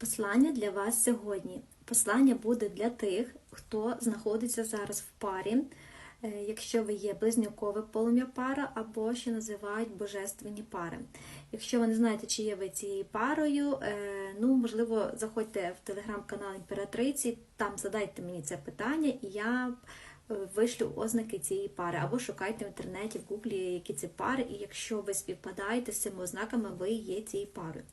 Послання для вас сьогодні. Послання буде для тих, хто знаходиться зараз в парі, е, якщо ви є близнюкове полум'я пара або ще називають божественні пари. Якщо ви не знаєте, чи є ви цією парою, е, ну можливо, заходьте в телеграм-канал імператриці, там задайте мені це питання, і я е, вишлю ознаки цієї пари, або шукайте в інтернеті, в гуглі, які це пари, і якщо ви співпадаєте з цими ознаками, ви є цією парою.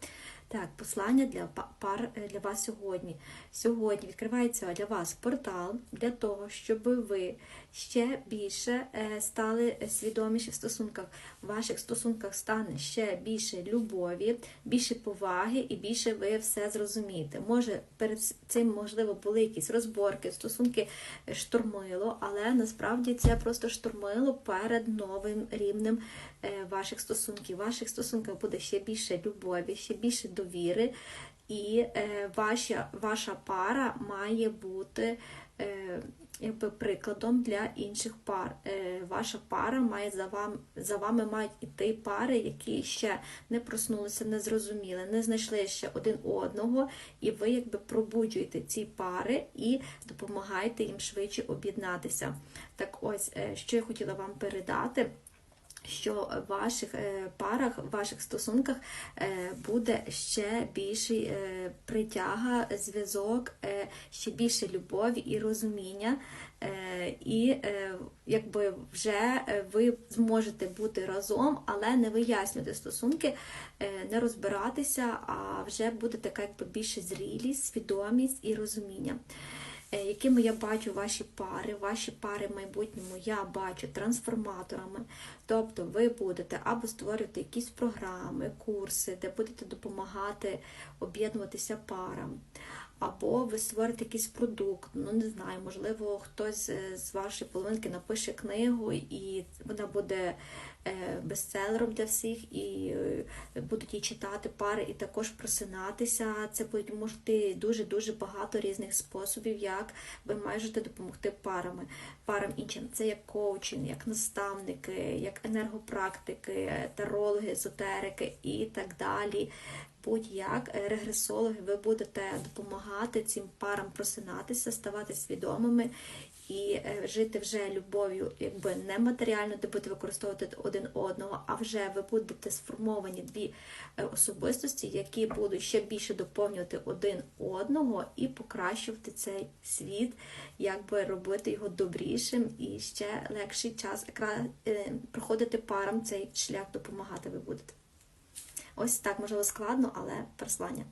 Так, послання для пар е, для вас сьогодні. Сьогодні відкривається для вас портал для того, щоб ви ще більше е, стали свідоміші в стосунках. В ваших стосунках стане ще більше любові, більше поваги і більше ви все зрозумієте. Може, перед цим можливо були якісь розборки, стосунки штурмило, але насправді це просто штурмило перед новим рівнем е, ваших стосунків. В ваших стосунках буде ще більше любові, ще більше довіри, і е, ваша, ваша пара має бути. Е, Якби прикладом для інших пар. Е, Ваша пара має за вами, за вами мають іти пари, які ще не проснулися, не зрозуміли, не знайшли ще один одного, і ви якби пробуджуєте ці пари і допомагаєте їм швидше об'єднатися. Так ось, що я хотіла вам передати що в ваших е, парах, в ваших стосунках е, буде ще більший е, притяга, зв'язок, ще більше любові і розуміння. І якби вже ви зможете бути разом, але не вияснювати стосунки, не розбиратися, а вже буде така якби більше зрілість, свідомість і розуміння якими я бачу ваші пари, ваші пари в майбутньому я бачу трансформаторами. Тобто ви будете або створювати якісь програми, курси, де будете допомагати об'єднуватися парам. Або ви створите якийсь продукт, ну не знаю, можливо, хтось е, з вашої половинки напише книгу, і вона буде е, бестселером для всіх, і е, будуть її читати пари, і також просинатися. Це будуть можливі дуже-дуже багато різних способів, як ви можете допомогти парами, парам іншим. Це як коучинг, як наставники, як енергопрактики, тарологи, езотерики і так далі будь-як е, регресологи, ви будете допомагати цим парам просинатися, ставати свідомими і е, жити вже любов'ю, якби не матеріально, де будете використовувати один одного, а вже ви будете сформовані дві е, особистості, які будуть ще більше доповнювати один одного і покращувати цей світ, якби робити його добрішим і ще легший час е, проходити парам цей шлях, допомагати ви будете. Ось так можливо складно, але переслання.